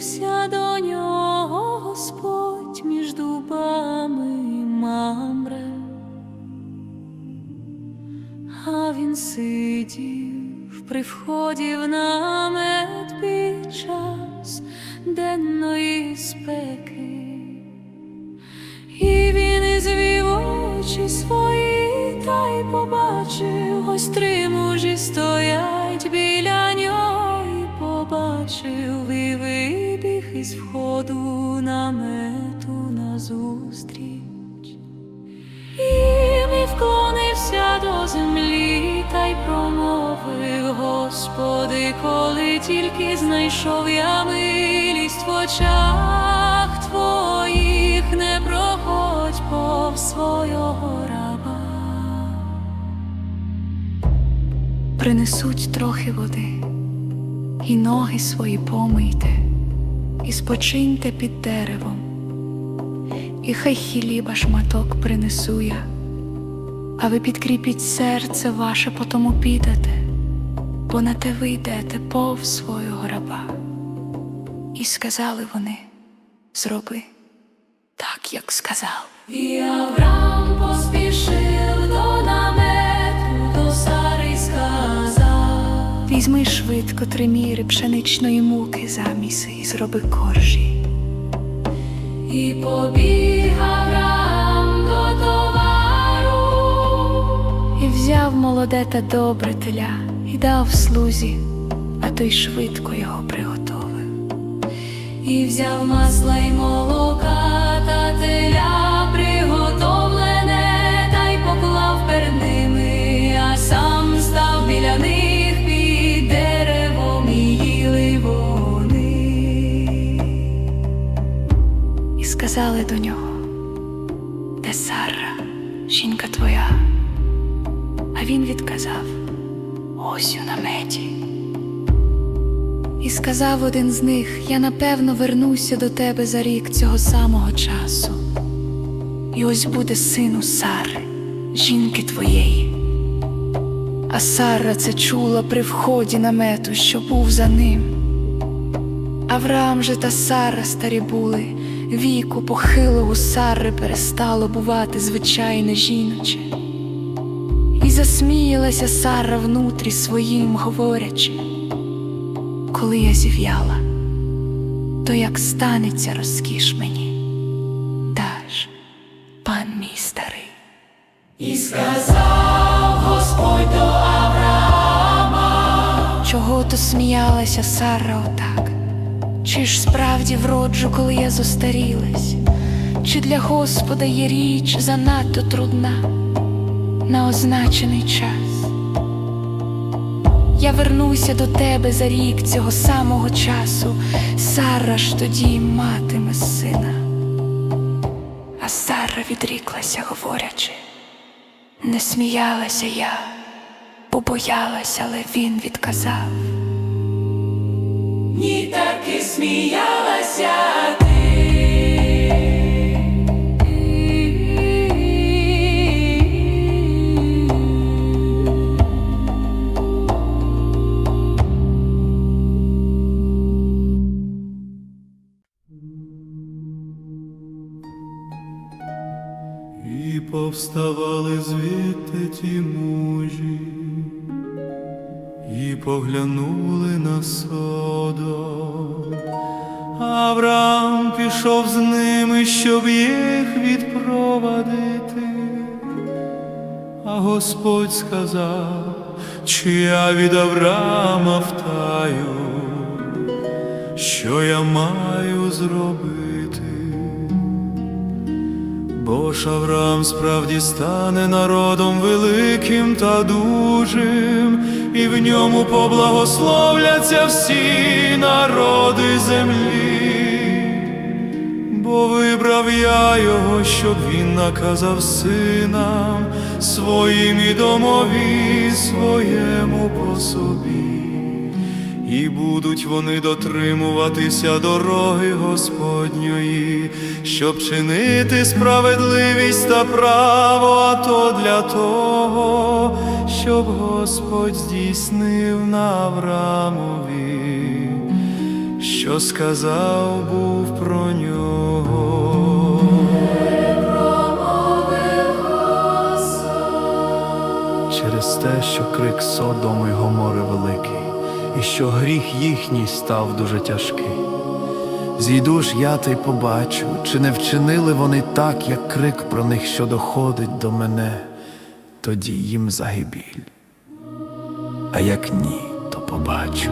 Придивився до нього Господь між дубами мамре, а він сидів при вході в намет під час денної спеки, і він ізвів очі свої, та й побачив, ось три мужі стоять із входу намету назустріч. І вклонився до землі та й промовив, Господи, коли тільки знайшов я милість в очах Твоїх, не проходь повз свого раба. Принесуть трохи води, і ноги свої помийте, і спочиньте під деревом і хай хліба шматок принесу я, а ви підкріпіть серце ваше, потому підете, бо на те ви йдете пов свого раба. І сказали вони, зроби так, як сказав. І Авраам поспішив Візьми швидко три міри пшеничної муки заміси і зроби коржі. І побіг Авраам до товару, і взяв молоде та добре теля, і дав слузі, а той швидко його приготовив. І взяв масла й молока та теля сказали до нього, де Сара, жінка твоя? А він відказав, ось у наметі. І сказав один з них: Я напевно вернуся до тебе за рік цього самого часу. І ось буде сину Сари, жінки твоєї. А Сара це чула при вході намету, що був за ним. Авраам же та Сара старі були, віку похилого Сари перестало бувати звичайне жіноче. І засміялася Сара внутрі своїм, говорячи, коли я зів'яла, то як станеться розкіш мені, даж пан мій старий. І сказав Господь до Авраама, чого то сміялася Сара отак? Чи ж справді вроджу, коли я зостарілась? Чи для Господа є річ занадто трудна на означений час? Я вернуся до тебе за рік цього самого часу, Сара ж тоді матиме сина. А Сара відріклася, говорячи, не сміялася я, побоялася, але він відказав. Ні, таки сміялася ти. І повставали звідти ті мужі, і поглянули на Содом. Авраам пішов з ними, щоб їх відпровадити. А Господь сказав, чи я від Авраама втаю, що я маю зробити. Бо ж Авраам справді стане народом великим та дужим, і в ньому поблагословляться всі народи землі. Бо вибрав я його, щоб він наказав синам своїм і домові своєму по собі. І будуть вони дотримуватися дороги Господньої, щоб чинити справедливість та право, а то для того, щоб Господь здійснив на Авраамові що сказав був про нього. Через те, що крик Содому й Гомори великий, і що гріх їхній став дуже тяжкий. Зійду ж я та й побачу, чи не вчинили вони так, як крик про них, що доходить до мене, тоді їм загибіль. А як ні, то побачу.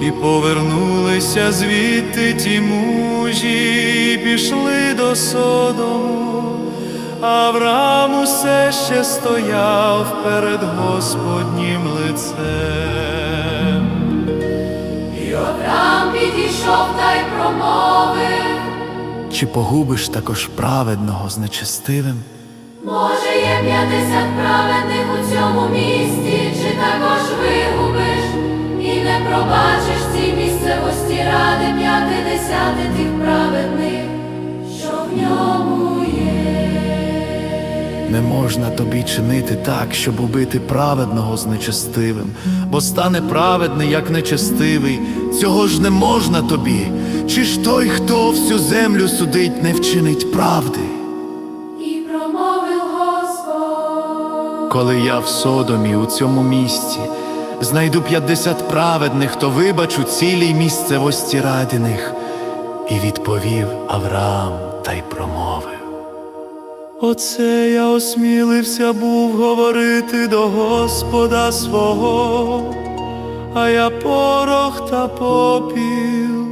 І повернулися звідти ті мужі, і пішли до Содому. Авраам усе ще стояв перед Господнім лицем. Промовив, Чи погубиш також праведного з нечестивим? може є п'ятдесят праведних у цьому місті, чи також вигубиш, і не пробачиш цій місцевості ради п'ятидесяти тих праведних, Не можна тобі чинити так, щоб убити праведного з нечестивим, бо стане праведний, як нечестивий. Цього ж не можна тобі. Чи ж той, хто всю землю судить, не вчинить правди? І промовив Господь. Коли я в Содомі у цьому місті знайду п'ятдесят праведних, то вибачу цілій місцевості ради них. І відповів Авраам та й промовив. Оце я осмілився був говорити до Господа свого, а я порох та попіл.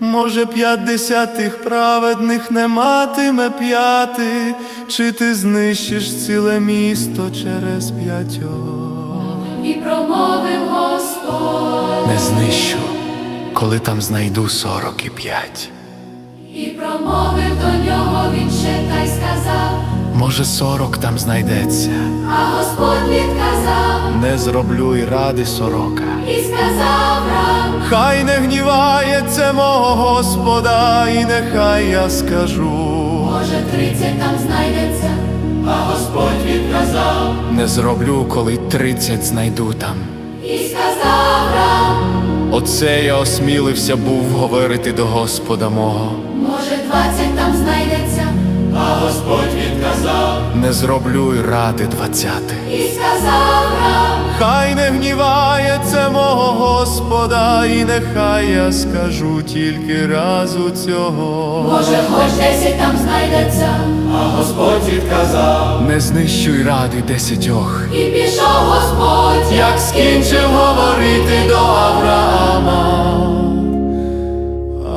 Може, п'ятдесят тих праведних не матиме п'яти, чи ти знищиш ціле місто через п'ятьох? І промовив Господь, Не знищу, коли там знайду сорок і п'ять. І промовив до нього він ще та й сказав, Може, сорок там знайдеться. а Господь відказав, Не зроблю й ради сорока. і сказав рам, Хай не гнівається мого Господа, і нехай я скажу. може тридцять там знайдеться, а Господь відказав, Не зроблю, коли тридцять знайду там. і сказав рам, Оце я осмілився був говорити до Господа мого. Двадцять там знайдеться, а Господь відказав, Не зроблю й ради двадцяти. і сказав рам, Хай не гнівається мого Господа, і нехай я скажу тільки разу цього. може хоч десять там знайдеться, а Господь відказав, Не знищуй ради десятьох. і пішов Господь, Як скінчив говорити до Авраама,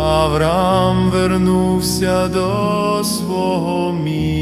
Авраам вернувся до свого місця.